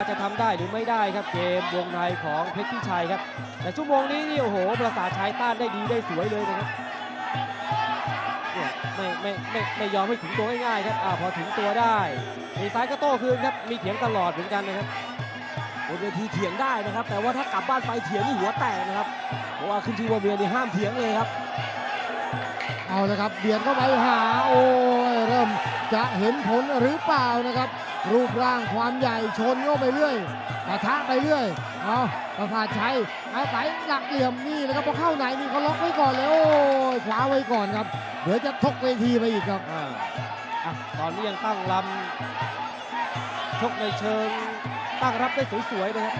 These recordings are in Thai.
จะทำได้หรือไม่ได้ครับเกมวงในของเพชรพิชัยครับ แต่ชั่วโมงนี้นี่โอ้โหประสาทชายต้านได้ดีได้สวยเลยนะครับเนี่ยไม่ไม่ไม่ไม่ยอมให้ถึงตัวง่ายๆครับอ่าพอถึงตัวได้มีซ้ายก็โต้คืนครับมีเถียงตลอดเหมือนกันนะครับบนเวทีเถียงได้นะครับ แต่ว่าถ้ากลับบ้านไปเถียงนี่หัวแตกนะครับเพราะว่าขึ้นที่ว่าเมียนี่ห้ามเถียงเลยครับ เอาลยครับเบียดเข้าไปหาโอ้เริ่มจะเห็นผลหรือเปล่านะครับ รูปร่างความใหญ่ชนเข้าไปเรื่อยปะทะไปเรื่อยเอาประสาทชัยอาศัยหลักเหลี่ยมนี่นะครับพอเข้าไหนนี่เขาล็อกไว้ก่อนเลยโอ้ยขวาไว้ก่อนครับเดี๋ยวจะทกเวทีไปอีกครับอ่าอะตอนนี้ยังตั้งลำชกในเชิงตั้งรับได้สวยๆนะครับ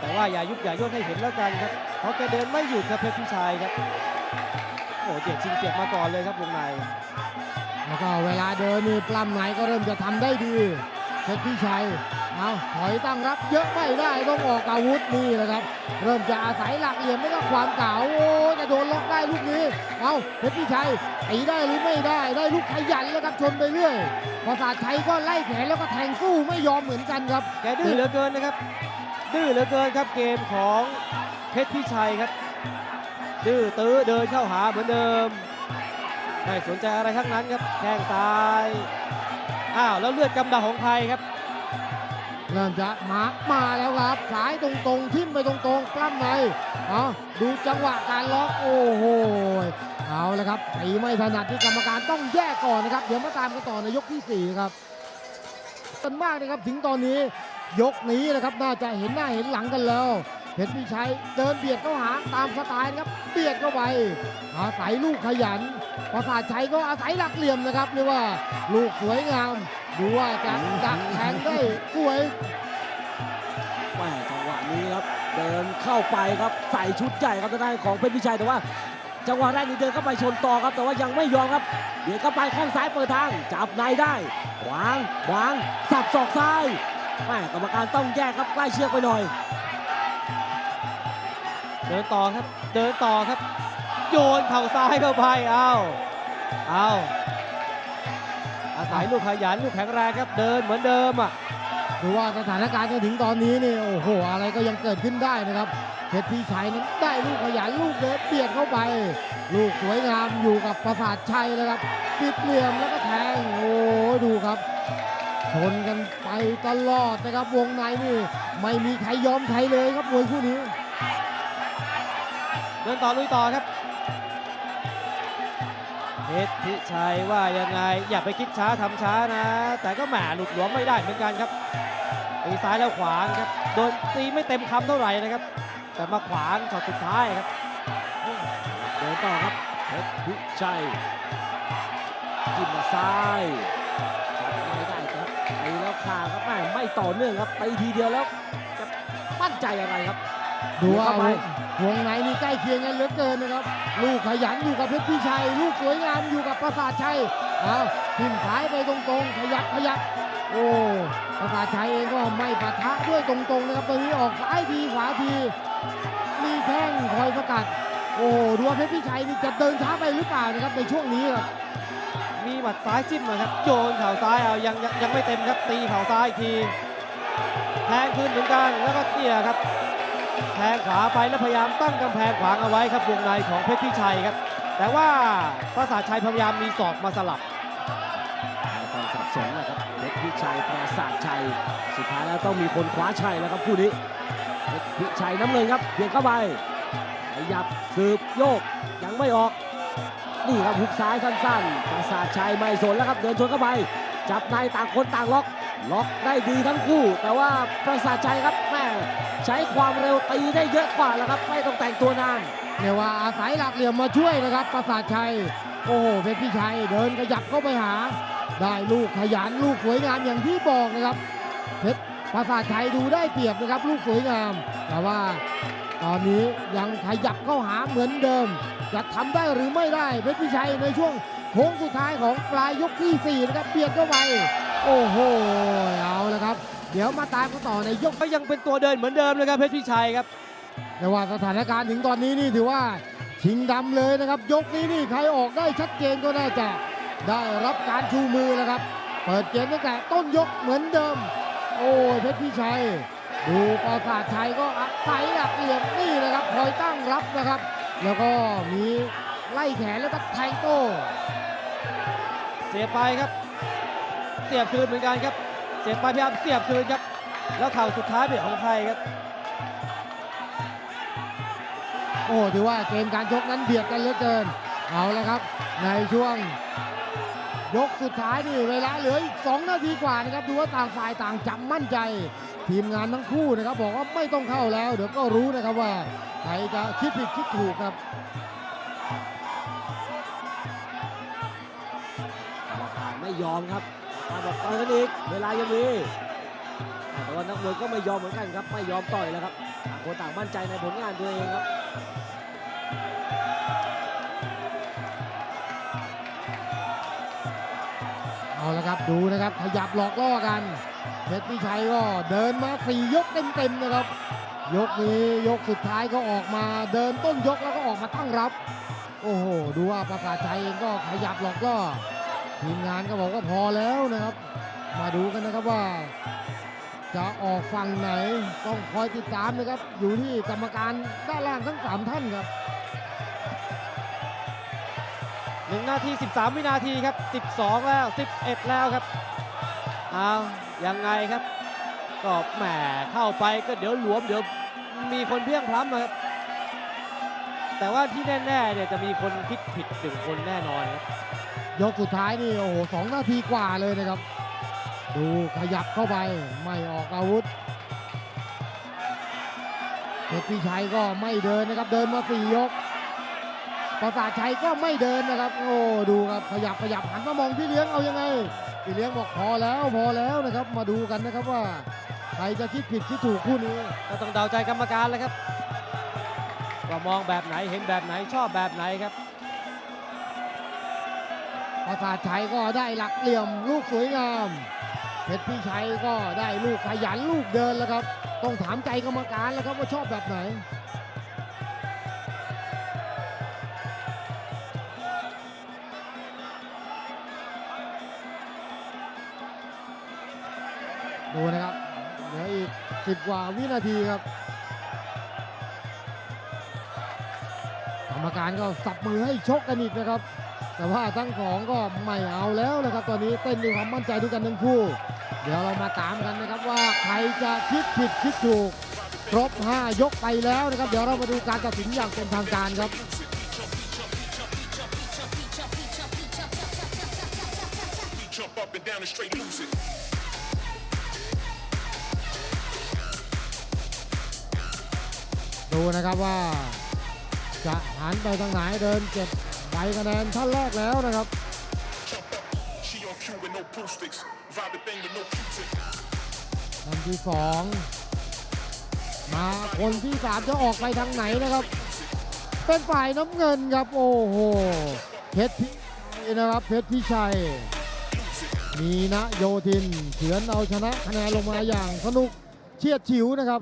แต่ว่าอย่ายุบอย่าย่นให้เห็นแล้วกันครับเพราะแกเดินไม่หยุดครับเพชรพิชัยครับโอ้โหเดียดชิงเสียบมาก่อนเลยครับวงในแล้วก็เวลาเดินนี่ปล้ำไหนก็เริ่มจะทำได้ดี เพชรพิชัย เอาถอยตั้งรับเยอะไม่ได้ต้องออกอาวุธนี่แหละครับ เริ่มจะอาศัยหลักเหลี่ยมไม่ก็ความเก่าโอ้จะโดนล็อกได้ลูกนี้ เอาเพชรพิชัยตีได้หรือไม่ได้ได้ลูกขยันแล้วครับชนไปเรื่อยประสาทชัยก็ไล่แขนแล้วก็แทงสู้ไม่ยอมเหมือนกันครับแกดื้อเหลือเกินนะครับ ดื้อเหลือเกินครับเกมของเพชรพิชัยครับ ดื้อตื้อเดินเข้าหาเหมือนเดิมไม่สนใจอะไรทั้งนั้นครับแข้งซ้าย อ้าวแล้วเลือดกำเดาของใครครับเริ่มจะมามาแล้วครับ สายตรงๆทิ่มไปตรงๆปล้ำในเอาดูจังหวะการล็อกโอ้โหเอาละครับตีไม่ถนัดที่กรรมการต้องแยกก่อนนะครับ เดี๋ยวมาตามกันต่อในยกที่สี่ครับกันมากนะครับถึงตอนนี้ยกนี้นะครับน่าจะเห็นหน้าเห็นหลังกันแล้ว เพชรพิชัยเดินเบียดเข้าหาตามสไตล์ครับ เบียดเข้าไปอาศัยลูกขยันประสาทชัยก็อาศัยหลักเหลี่ยมนะครับเรียกว่าลูกสวยงาม ดูว่าจะดักแทงได้สวยแม่จังหวะนี้ครับ เดินเข้าไปครับใส่ชุดใหญ่ครับทางด้านของเพชรพิชัยแต่ว่า จังหวะแรกนี่เดินเข้าไปชนต่อครับ แต่ว่ายังไม่ยอมครับเดี๋ยวเข้าไปข้างซ้ายเปิดทางจับในได้ขวางขวางสับศอกซ้ายแม่กรรมการต้องแยกครับใกล้เชือกไปหน่อย ดินต่อครับ เดินต่อครับ โยนเข่าซ้ายเข้าไปเอาเอาอาศัยลูกขยันลูกแข็งแรงครับ เดินเหมือนเดิมอะดูว่าสถานการณ์จนถึงตอนนี้นี่โอ้โห อะไรก็ยังเกิดขึ้นได้นะครับเพชรพี่ชัยนั้นได้ลูกขยันลูกเดินเบียดเข้าไป ลูกสวยงามอยู่กับประสาทชัยเลยครับปิดเหลี่ยมแล้วก็แทงโอ้ดูครับชนกันไปตลอดนะครับวงในนี่ไม่มีใครยอมใครเลยครับมวยคู่นี้ เดินต่อลุยต่อครับเพชรพิชัยว่ายังไง อย่าไปคิดช้าทำช้านะ แต่ก็แหมหลุดหลวมไม่ได้เหมือนกันครับตีซ้ายแล้วขวางครับโดนตีไม่เต็มคำเท่าไหร่นะครับ แต่มาขวางช็อตสุดท้ายครับเดินต่อครับเพชรพิชัยจิ้มาซ้ายไม่ได้ครับไปแล้วขาครับแม่ไม่ต่อเนื่องครับไปทีเดียวแล้วจะมั่นใจอะไรครับ ดูว่าเข้าไป วงในนี่ใกล้เคียงกันเหลือเกินนะครับ ลูกขยันอยู่กับเพชรพี่ชัย ลูกสวยงามอยู่กับประสาทชัยเอาทิ่มซ้ายไปตรงๆ ขยับขยับ โอ้ประสาทชัยเองก็ไม่ปะทะด้วยตรงๆนะครับตอนนี้ออกซ้ายทีขวาทีมีแข้งคอยสกัด โอ้ดูว่าเพชรพี่ชัยนี่จะเดินช้าไปหรือเปล่านะครับในช่วงนี้ครับ มีหมัดซ้ายจิ้มมาครับโยนเข่าซ้ายเอายังยังยังไม่เต็มครับตีเข่าซ้ายอีกทีแทงคืนเหมือนกันแล้วก็เนี่ยครับ แทงขวาไปแล้วพยายามตั้งกำแพงขวางเอาไว้ครับวงในของเพชรพิชัยครับ แต่ว่าประสาทชัยพยายามมีศอกมาสลับต้องสับสนนะครับเพชรพิชัยปราสาทชัย สุดท้ายแล้วต้องมีคนคว้าชัยแล้วครับคู่นี้เพชรพิชัยน้ำเงินครับเบียดเข้าไปขยับสืบโยกยังไม่ออกนี่ครับหุกซ้ายสั้นๆปราสาทชัยไม่สนแล้วครับเดินชนเข้าไป จับในต่างคนต่างล็อก ล็อกได้ดีทั้งคู่ แต่ว่าปราสาทชัยครับแม่ใช้ความเร็วตีได้เยอะกว่าแล้วครับ ไม่ต้องแต่งตัวนานเรียว่าอาศัยหลักเหลี่ยมมาช่วยนะครับ ประสาทชัย โอ้โหเพชรพี่ชัยเดินขยับเข้าไปหา ได้ลูกขยันลูกสวยงามอย่างที่บอกนะครับเพชรประสาทชัยดูได้เปรียบนะครับ ลูกสวยงาม แต่ว่าตอนนี้ยังขยับเข้าหาเหมือนเดิม จะทำได้หรือไม่ได้เพชรพิชัยในช่วงโค้งสุดท้ายของปลายยกที่4นะครับเบียดเข้าไป โอ้โห เอาละครับ เดี๋ยวมาตามกันต่อในยกก็ยังเป็นตัวเดินเหมือนเดิมเลยครับเพชรพิชัยครับแต่ว่าสถานการณ์ถึงตอนนี้นี่ถือว่าชิงดำเลยนะครับ ยกนี้นี่ใครออกได้ชัดเจนก็น่าจะได้รับการชูมือแล้วครับ เปิดเกมตั้งแต่ต้นยกเหมือนเดิม โอ้โอ้ยเพชรพี่ชัย ดูปราสาทชัยก็อาศัยหลักเหลี่ยมนี่นะครับคอยตั้งรับนะครับ แล้วก็มีไล่แขนแล้วก็แทงโต้เสียบไปครับเสียบคืนเหมือนกันครับ เสียบไปพยายามเสียบคืนครับ แล้วเข่าสุดท้ายเป็นของใครครับ โอ้ถือว่าเกมการชกนั้นเบียดกันเหลือเกิน เอาละครับ ในช่วง ยกสุดท้ายนี่เวลาเหลืออีก2นาทีกว่านะครับดูว่าต่างฝ่ายต่างจับมั่นใจ ทีมงานทั้งคู่นะครับ บอกว่าไม่ต้องเข้าแล้ว เดี๋ยวก็รู้นะครับว่าใครจะคิดผิดคิดถูกครับกรรมการไม่ยอมครับกรร มาบอกต่อยกันอีกเวลายังมีแต่ว่านักมวยก็ไม่ยอมเหมือนกันครับ ไม่ยอมต่อยแล้วครับต่างคนต่างมั่นใจในผลงานตัวเองครับเอาละครับดูนะครับขยับหลอกล่อกันเพชรพิชัยก็เดินมาสี่ยกเต็มๆนะครับ ยกนี้ยกสุดท้ายก็ออกมาเดินต้นยกแล้วก็ออกมาตั้งรับ โอ้โห ดูว่าประกาศชัยเองก็ขยับหลอกล่อ ทีมงานก็บอกว่าพอแล้วนะครับ มาดูกันนะครับว่า จะออกฝั่งไหนต้องคอยติดตามนะครับ อยู่ที่กรรมการด้านล่างทั้งสามท่านครับ1นาที 13 วินาทีครับ 12 แล้ว 11 แล้วครับเอายังไงครับก็แหมเข้าไปก็เดี๋ยวหลวมเดี๋ยวมีคนเพี้ยงพล้ำนะครับ แต่ว่าที่แน่ๆเนี่ยจะมีคนคิดผิดหนึ่งคนแน่นอนครับ ยกสุดท้ายนี่โอ้โหสองนาทีกว่าเลยนะครับ ดูขยับเข้าไปไม่ออกอาวุธเพชรพิชัยก็ไม่เดินนะครับ เดินมาสี่ยกประสาทชัยก็ไม่เดินนะครับ โอ้ดูครับขยับขยับหันมามองพี่เลี้ยงเอายังไงพี่เลี้ยงบอกพอแล้วพอแล้วนะครับ มาดูกันนะครับว่าใครจะคิดผิดคิดถูกคู่นี้ก็ต้องเดาใจกรรมการแล้วครับว่ามองแบบไหนเห็นแบบไหนชอบแบบไหนครับ ประสาทชัยก็ได้หลักเหลี่ยมลูกสวยงาม เพชรพี่ชัยก็ได้ลูกขยันลูกเดินแล้วครับ ต้องถามใจกรรมการแล้วครับว่าชอบแบบไหนดูนะครับเหลืออีก10กว่าวินาทีครับ กรรมการก็สับมือให้ชกกันอีกนะครับ แต่ว่าทั้งสองก็ไม่เอาแล้วนะครับ ตอนนี้เต้นด้วยความมั่นใจด้วยกันทั้งคู่ เดี๋ยวเรามาตามกันนะครับว่าใครจะคิดผิดคิดถูก ครบ 5 ยกไปแล้วนะครับ เดี๋ยวเรามาดูการตัดสินอย่างเป็นทางการครับดูนะครับว่าจะหันไปทางไหนเดินเก็บ คะแนนท่านแรกแล้วนะครับ ท่านที่สองมาคนที่สามจะออกไปทางไหนนะครับ เป็นฝ่ายน้ำเงินครับโอ้โหเพชรพิชัยนะครับเพชรพิชัย มีนะโยธินเฉือนเอาชนะคะแนนลงมาอย่างสนุกเฉียดฉิวนะครับ